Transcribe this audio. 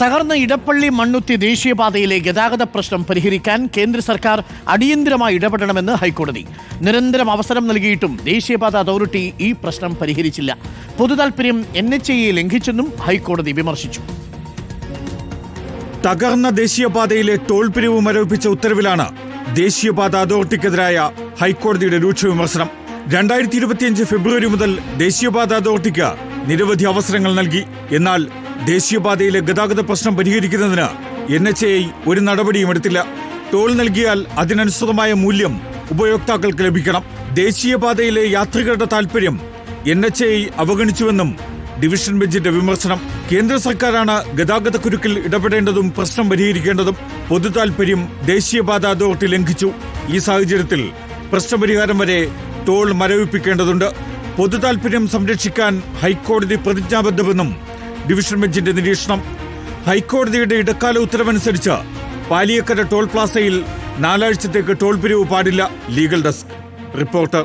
തകർന്ന ഇടപ്പള്ളി മണ്ണുത്തി ദേശീയപാതയിലെ ഗതാഗത പ്രശ്നം പരിഹരിക്കാൻ കേന്ദ്ര സർക്കാർ അടിയന്തരമായി ഇടപെടണമെന്ന് ഹൈക്കോടതി. നിരന്തരം അവസരം നൽകിയിട്ടും ദേശീയപാത അതോറിറ്റി ഈ പ്രശ്നം പരിഹരിച്ചില്ല. പൊതുതാൽപര്യം എൻ എച്ച് ലംഘിച്ചെന്നും ഹൈക്കോടതി വിമർശിച്ചു. തകർന്ന ദേശീയപാതയിലെ ടോൾ പിരിവ് മരവിപ്പിച്ച ഉത്തരവിലാണ് ദേശീയപാത അതോറിറ്റിക്കെതിരായ ഹൈക്കോടതിയുടെ രൂക്ഷ വിമർശനം. രണ്ടായിരത്തി ഇരുപത്തിയഞ്ച് ഫെബ്രുവരി മുതൽ ദേശീയപാത അതോറിറ്റിക്ക് നിരവധി അവസരങ്ങൾ നൽകി. എന്നാൽ ദേശീയപാതയിലെ ഗതാഗത പ്രശ്നം പരിഹരിക്കുന്നതിന് എൻ എച്ച് ഐ ഒരു നടപടിയും എടുത്തില്ല. ടോൾ നൽകിയാൽ അതിനനുസൃതമായ മൂല്യം ഉപയോക്താക്കൾക്ക് ലഭിക്കണം. ദേശീയപാതയിലെ യാത്രികരുടെ താൽപര്യം എൻ എച്ച് ഐ അവഗണിച്ചുവെന്നും ഡിവിഷൻ ബെഞ്ചിന്റെ വിമർശനം. കേന്ദ്ര സർക്കാരാണ് ഗതാഗത കുരുക്കിൽ ഇടപെടേണ്ടതും പ്രശ്നം പരിഹരിക്കേണ്ടതും പൊതു താൽപര്യം ദേശീയപാത അതോറിറ്റി ലംഘിച്ചു. ഈ സാഹചര്യത്തിൽ പ്രശ്നപരിഹാരം വരെ ടോൾ മരവിപ്പിക്കേണ്ടതുണ്ട്. പൊതു സംരക്ഷിക്കാൻ ഹൈക്കോടതി പ്രതിജ്ഞാബദ്ധമെന്നും ഡിവിഷൻ ബെഞ്ചിന്റെ നിരീക്ഷണം. ഹൈക്കോടതിയുടെ ഇടക്കാല ഉത്തരവനുസരിച്ച് പാലിയക്കര ടോൾ പ്ലാസയിൽ നാലാഴ്ചത്തേക്ക് ടോൾ പിരിവ് പാടില്ല ലീഗൽ ഡെസ്ക്. റിപ്പോർട്ടർ